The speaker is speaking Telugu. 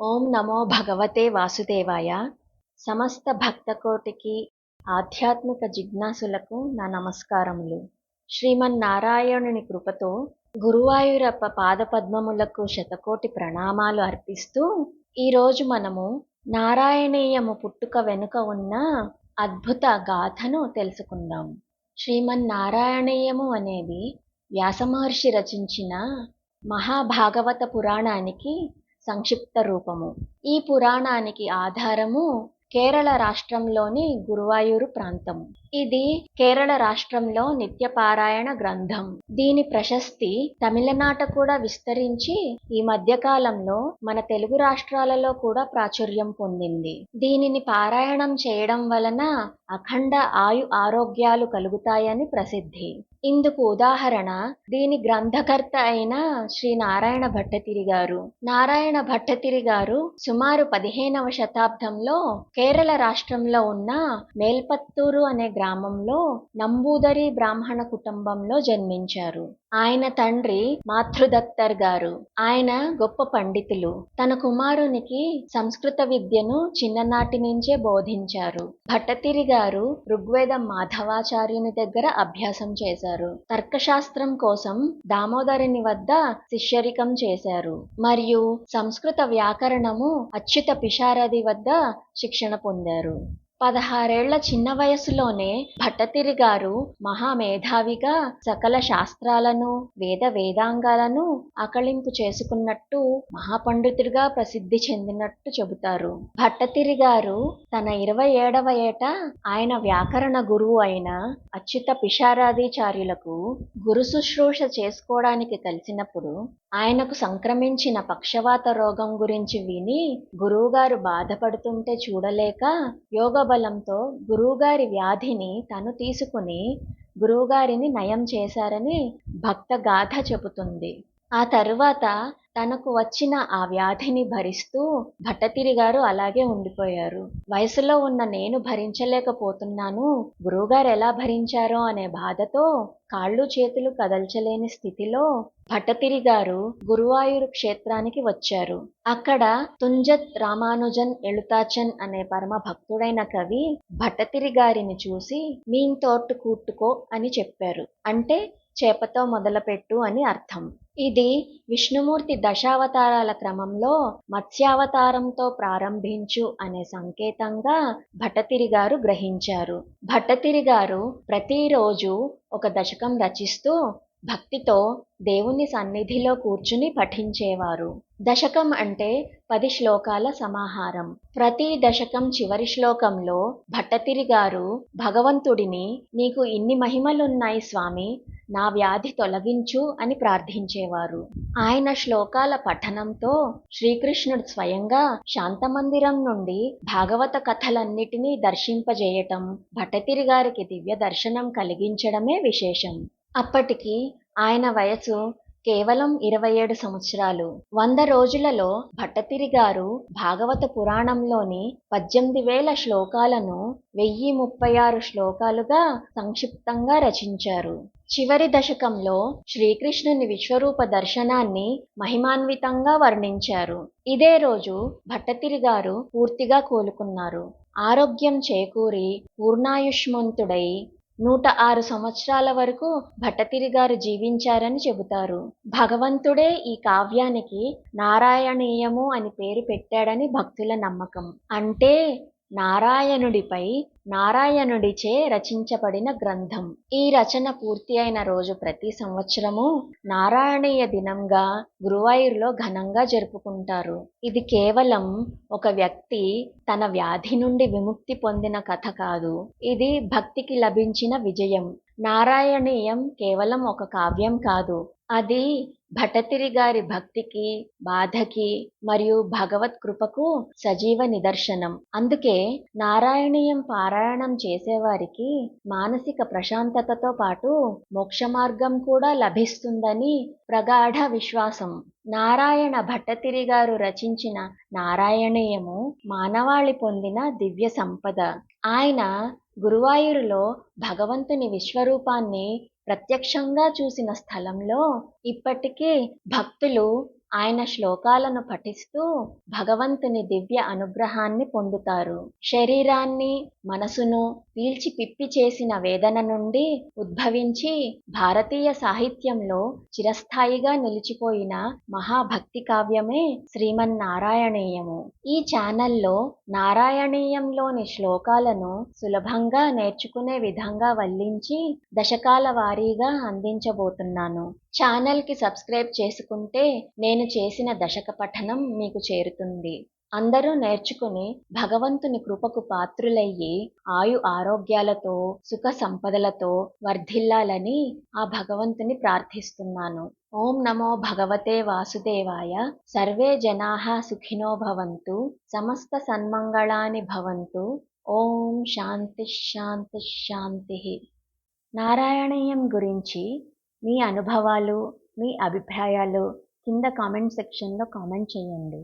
ఓం నమో భగవతే వాసుదేవాయ. సమస్త భక్తకోటికి ఆధ్యాత్మిక జిజ్ఞాసులకు నా నమస్కారములు. శ్రీమన్నారాయణుని కృపతో గురువాయూరప్ప పాదపద్మములకు శతకోటి ప్రణామాలు అర్పిస్తూ ఈరోజు మనము నారాయణీయము పుట్టుక వెనుక ఉన్న అద్భుత గాథను తెలుసుకుందాం. శ్రీమన్నారాయణీయము అనేది వ్యాసమహర్షి రచించిన మహాభాగవత పురాణానికి సంక్షిప్త రూపము. ఈ పురాణానికి ఆధారము కేరళ రాష్ట్రంలోని గురువాయూరు ప్రాంతం ఇది కేరళ రాష్ట్రంలో నిత్యపారాయణ గ్రంథం. దీని ప్రశస్తి తమిళనాట కూడా విస్తరించి ఈ మధ్యకాలంలో మన తెలుగు రాష్ట్రాలలో కూడా ప్రాచుర్యం పొందింది. దీనిని పారాయణం చేయడం వలన అఖండ ఆయు ఆరోగ్యాలు కలుగుతాయని ప్రసిద్ధి. ఇందుకు ఉదాహరణ దీని గ్రంథకర్త అయిన శ్రీ నారాయణ భట్టతిరి గారు. నారాయణ భట్టతిరి గారు సుమారు పదిహేనవ శతాబ్దంలో కేరళ రాష్ట్రంలో ఉన్న మేల్పత్తూరు అనే గ్రామంలో నంబూదరి బ్రాహ్మణ కుటుంబంలో జన్మించారు. ఆయన తండ్రి మాతృదత్తర్ గారు. ఆయన గొప్ప పండితులు. తన కుమారునికి సంస్కృత విద్యను చిన్ననాటి నుంచే బోధించారు. భట్టతిరి గారు ఋగ్వేద మాధవాచార్యుని దగ్గర అభ్యాసం చేశారు. తర్కశాస్త్రం కోసం దామోదరుని వద్ద శిష్యరికం చేశారు. మరియు సంస్కృత వ్యాకరణము అచ్యుత పిషారది వద్ద శిక్షణ పొందారు. పదహారేళ్ళ చిన్న వయసులోనే భట్టతిరి గారు మహామేధావిగా సకల శాస్త్రాలను వేద వేదాంగాలను ఆకళింపు చేసుకున్నట్టు మహాపండితుడిగా ప్రసిద్ధి చెందినట్టు చెబుతారు. భట్టతిరి గారు తన ఇరవై ఏడవ ఏట ఆయన వ్యాకరణ గురువు అయిన అచ్యుత పిషారాదిచార్యులకు గురు శుశ్రూష చేసుకోవడానికి కలిసినప్పుడు ఆయనకు సంక్రమించిన పక్షవాత రోగం గురించి విని గురువుగారు బాధపడుతుంటే చూడలేక యోగ బలంతో గురువుగారి వ్యాధిని తను తీసుకుని గురువుగారిని నయం చేశారని భక్త గాథ చెబుతుంది. ఆ తరువాత తనకు వచ్చిన ఆ వ్యాధిని భరిస్తూ భట్టతిరి గారు అలాగే ఉండిపోయారు. వయసులో ఉన్న నేను భరించలేకపోతున్నాను. గురువుగారు ఎలా భరించారో అనే బాధతో కాళ్ళు చేతులు కదల్చలేని స్థితిలో భట్టతిరి గారు గురువాయూరు క్షేత్రానికి వచ్చారు. అక్కడ తుంజత్ రామానుజన్ ఎళుతాచన్ అనే పరమ భక్తుడైన కవి భట్టతిరి గారిని చూసి మీన్ తోట్టు కూట్టుకో అని చెప్పారు. అంటే చేపతో మొదలుపెట్టు అని అర్థం. ఇది విష్ణుమూర్తి దశావతారాల క్రమంలో మత్స్యావతారంతో ప్రారంభించు అనే సంకేతంగా భట్టతిరి గారు గ్రహించారు. భట్టతిరి గారు ప్రతిరోజు ఒక దశకం రచిస్తూ భక్తితో దేవుని సన్నిధిలో కూర్చుని పఠించేవారు. దశకం అంటే పది శ్లోకాల సమాహారం. ప్రతి దశకం చివరి శ్లోకంలో భట్టతిరి గారు భగవంతుడిని నీకు ఇన్ని మహిమలున్నాయి స్వామి నా వ్యాధి తొలగించు అని ప్రార్థించేవారు. ఆయన శ్లోకాల పఠనంతో శ్రీకృష్ణుడు స్వయంగా శాంతమందిరం నుండి భాగవత కథలన్నిటినీ దర్శింపజేయటం భట్టతిరి గారికి దివ్య దర్శనం కలిగించడమే విశేషం. అప్పటికి ఆయన వయసు కేవలం ఇరవై ఏడు సంవత్సరాలు. వంద రోజులలో భట్టతిరి గారు భాగవత పురాణంలోని పద్దెనిమిది వేల శ్లోకాలను వెయ్యి ముప్పై ఆరు శ్లోకాలుగా సంక్షిప్తంగా రచించారు. చివరి దశకంలో శ్రీకృష్ణుని విశ్వరూప దర్శనాన్ని మహిమాన్వితంగా వర్ణించారు. ఇదే రోజు భట్టతిరి గారు పూర్తిగా కోలుకున్నారు. ఆరోగ్యం చేకూరి పూర్ణాయుష్మంతుడై నూట ఆరు సంవత్సరాల వరకు భట్టతిరి గారు జీవించారని చెబుతారు. భగవంతుడే ఈ కావ్యానికి నారాయణీయము అని పేరు పెట్టాడని భక్తుల నమ్మకం. అంటే నారాయణుడిపై నారాయణుడిచే రచించబడిన గ్రంథం. ఈ రచన పూర్తి అయిన రోజు ప్రతి సంవత్సరము నారాయణీయ దినంగా గురువాయూరులో ఘనంగా జరుపుకుంటారు. ఇది కేవలం ఒక వ్యక్తి తన వ్యాధి నుండి విముక్తి పొందిన కథ కాదు. ఇది భక్తికి లభించిన విజయం. నారాయణీయం కేవలం ఒక కావ్యం కాదు. అది భట్టతిరి గారి భక్తికి బాధకి మరియు భగవత్ కృపకు సజీవ నిదర్శనం. అందుకే నారాయణీయం పారాయణం చేసేవారికి మానసిక ప్రశాంతతతో పాటు మోక్ష మార్గం కూడా లభిస్తుందని ప్రగాఢ విశ్వాసం. నారాయణ భట్టతిరి గారు రచించిన నారాయణీయము మానవాళి పొందిన దివ్య సంపద. ఆయన గురువాయూరులో భగవంతుని విశ్వరూపాన్ని ప్రత్యక్షంగా చూసిన స్థలంలో ఇప్పటికీ భక్తులు ఆయన శ్లోకాలను పఠిస్తూ భగవంతుని దివ్య అనుగ్రహాన్ని పొందుతారు. శరీరాన్ని మనసును పీల్చి పిప్పి చేసిన వేదన నుండి ఉద్భవించి భారతీయ సాహిత్యంలో చిరస్థాయిగా నిలిచిపోయిన మహాభక్తి కావ్యమే శ్రీమన్నారాయణీయము. ఈ ఛానల్లో నారాయణీయంలోని శ్లోకాలను సులభంగా నేర్చుకునే విధంగా వల్లించి దశకాల వారీగా అందించబోతున్నాను. ఛానల్కి సబ్స్క్రైబ్ చేసుకుంటే నేను చేసిన దశక పఠనం మీకు చేరుతుంది. అందరూ నేర్చుకుని భగవంతుని కృపకు పాత్రులయ్యి ఆయు ఆరోగ్యాలతో సుఖ సంపదలతో వర్ధిల్లాలని ఆ భగవంతుని ప్రార్థిస్తున్నాను. ఓం నమో భగవతే వాసుదేవాయ. సర్వే జనాః సుఖినో భవంతు. సమస్త సన్మంగళాని భవంతు. ఓం శాంతి శాంతి శాంతి. నారాయణీయం గురించి మీ అనుభవాలు మీ అభిప్రాయాలు కింద కామెంట్ సెక్షన్లో కామెంట్ చేయండి.